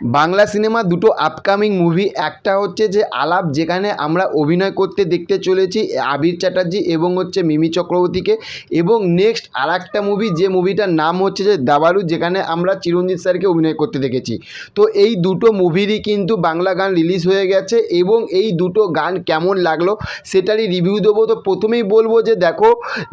Bangla cinema দুটো upcoming movie একটা হচ্ছে যে আলাপ, যেখানে আমরা অভিনয় করতে দেখতে চলেছি আবির চ্যাটার্জি এবং হচ্ছে মিমি চক্রবর্তীকে। এবং নেক্সট আর একটা মুভি যে মুভিটার নাম হচ্ছে যে দাবালু যেখানে আমরা চিরঞ্জিত স্যারকে অভিনয় করতে দেখেছি। তো এই দুটো মুভিরই কিন্তু বাংলা গান রিলিজ হয়ে গেছে এবং এই দুটো গান কেমন লাগল সেটারই রিভিউ দেবো। তো প্রথমেই বলব যে দেখো,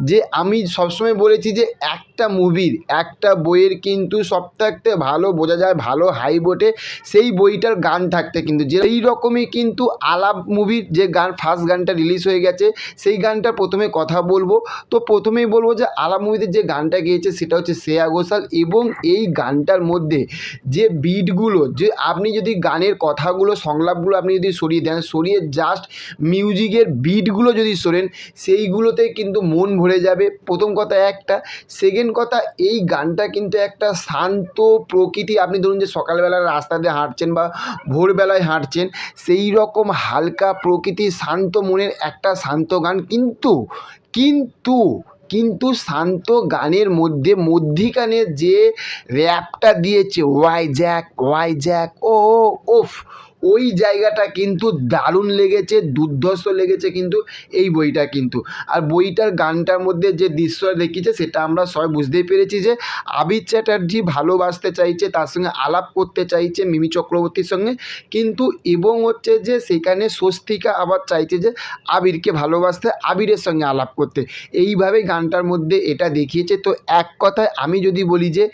যে আমি সবসময় বলেছি যে একটা মুভির একটা বইয়ের কিন্তু সবথেকে ভালো, বোঝা যায় ভালো হাই বোটে। সেই বইটার গান থাকতে কিন্তু যে এই রকমই কিন্তু আলাপ মুভির যে গান ফার্স্ট গানটা রিলিজ হয়ে গেছে, সেই গানটা প্রথমে কথা বলব। তো প্রথমেই বলব যে আলাপ মুভিতে যে গানটা গেয়েছে, সেটা হচ্ছে শ্রেয়া ঘোষাল এবং এই গানটার মধ্যে যে বিটগুলো যে আপনি যদি গানের কথাগুলো, সংলাপগুলো আপনি যদি সরিয়ে দেন, সরিয়ে জাস্ট মিউজিকের বিটগুলো যদি সরেন, সেইগুলোতে কিন্তু মন ভরে যাবে। প্রথম কথা একটা। সেকেন্ড কথা, এই গানটা কিন্তু একটা শান্ত প্রকৃতি। আপনি ধরুন যে সকালবেলা রাস্তা দিয়ে হাঁটছেন বা ভোরবেলায় হাঁটছেন, সেই রকম হালকা প্রকৃতি শান্ত মনের একটা শান্ত গান কিন্তু কিন্তু কিন্তু শান্ত গানের মধ্যে, মধ্যিখানে যে র্যাপটা দিয়েছে, ওয়াই জ্যাক ওয়াই জ্যাক, ও, ওফ ওই জায়গাটা কিন্তু দারুণ লেগেছে, দুর্ধর্ষ লেগেছে কিন্তু এই বইটা কিন্তু। আর বইটার গানটার মধ্যে যে দৃশ্য দেখিয়েছে সেটা আমরা সবাই বুঝতেই পেরেছি যে আবির চ্যাটার্জি ভালোবাসতে চাইছে, তার সঙ্গে আলাপ করতে চাইছে মিমি চক্রবর্তীর সঙ্গে। কিন্তু এবং হচ্ছে যে সেখানে স্বস্তিকা আবার চাইছে যে আবিরকে ভালোবাসতে, আবিরের সঙ্গে আলাপ করতে। এইভাবেই গানটার মধ্যে এটা দেখিয়েছে। তো এক কথায় আমি যদি বলি যে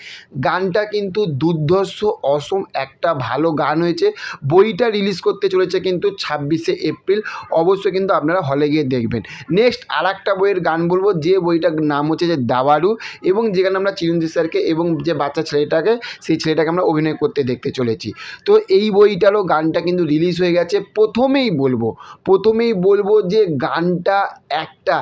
গানটা কিন্তু দুর্ধর্ষ, অসম একটা ভালো গান হয়েছে। বইটা রিলিজ করতে চলেছে কিন্তু ছাব্বিশে এপ্রিল। অবশ্যই কিন্তু আপনারা হলে গিয়ে দেখবেন। নেক্সট আর একটা বইয়ের গান বলব, যে বইটার নাম হচ্ছে যে দাবারু এবং যেখানে আমরা চিরঞ্জিত স্যারকে এবং যে বাচ্চা ছেলেটাকে, সেই ছেলেটাকে আমরা অভিনয় করতে দেখতে চলেছি। তো এই বইটারও গানটা কিন্তু রিলিজ হয়ে গেছে। প্রথমেই বলব প্রথমেই বলব যে গানটা একটা।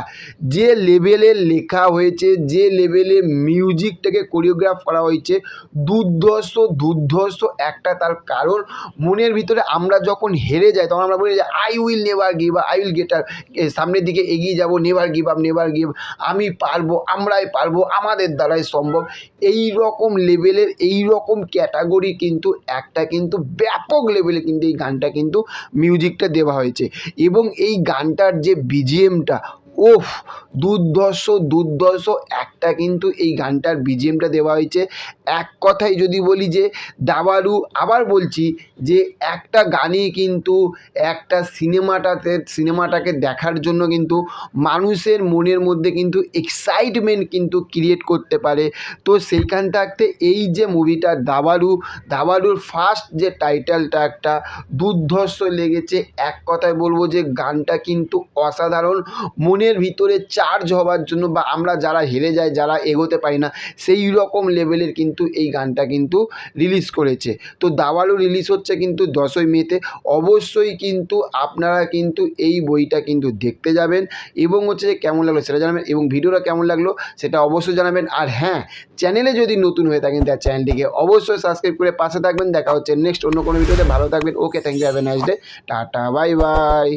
যে লেভেলে লেখা হয়েছে, যে লেভেলে মিউজিকটাকে কোরিওগ্রাফ করা হয়েছে, দুর্ধর্ষ দুর্ধর্ষ একটা তার কারণ। মনের ভিতরে আমরা যখন হেরে যাই, তখন আমরা বলি যে I will never give I will get আর সামনের দিকে এগিয়ে যাব never give up never give আমি পারব, আমরাই পারব, আমাদের দ্বারাই সম্ভব। এই রকম লেভেলের এই রকম ক্যাটাগরি কিন্তু, একটা কিন্তু ব্যাপক লেভেলে কিন্তু এই গানটা কিন্তু মিউজিকটা দেওয়া হয়েছে। এবং এই গানটার যে বিজিএমটা ওফ দুর্ধর্ষ দুর্ধর্ষ। একটা কিন্তু এই গানটার বিজিএমটা দেওয়া হয়েছে। এক কথায় যদি বলি যে দাবারু আবার বলছি যে, একটা গানই কিন্তু, একটা সিনেমাটাতে, সিনেমাটাকে দেখার জন্য কিন্তু মানুষের মনের মধ্যে কিন্তু এক্সাইটমেন্ট কিন্তু ক্রিয়েট করতে পারে। তো সেইখান থাকতে এই যে মুভিটা দাবারু দাবারুর ফার্স্ট যে টাইটেলটা একটা দুর্ধর্ষ লেগেছে, এক কথায় বলব যে, গানটা কিন্তু অসাধারণ। মনের ভিতরে চার্জ হওয়ার জন্য বা আমরা যারা হেরে যাই, যারা এগোতে পারি না, সেই রকম লেভেলের কিন্তু এই গানটা কিন্তু রিলিজ করেছে। তো দাবালু রিলিজ হচ্ছে কিন্তু দশই মেতে অবশ্যই কিন্তু আপনারা কিন্তু এই বইটা কিন্তু দেখতে যাবেন এবং হচ্ছে যে কেমন লাগল সেটা জানাবেন এবং ভিডিওটা কেমন লাগল সেটা অবশ্যই জানাবেন। আর হ্যাঁ চ্যানেলে যদি নতুন হয়ে থাকেন তার চ্যানেলটিকে অবশ্যই সাবস্ক্রাইব করে পাশে থাকবেন। দেখা হচ্ছে নেক্সট অন্য কোনো ভিডিওতে। ভালো থাকবেন। Okay thank you have a nice day tata bye bye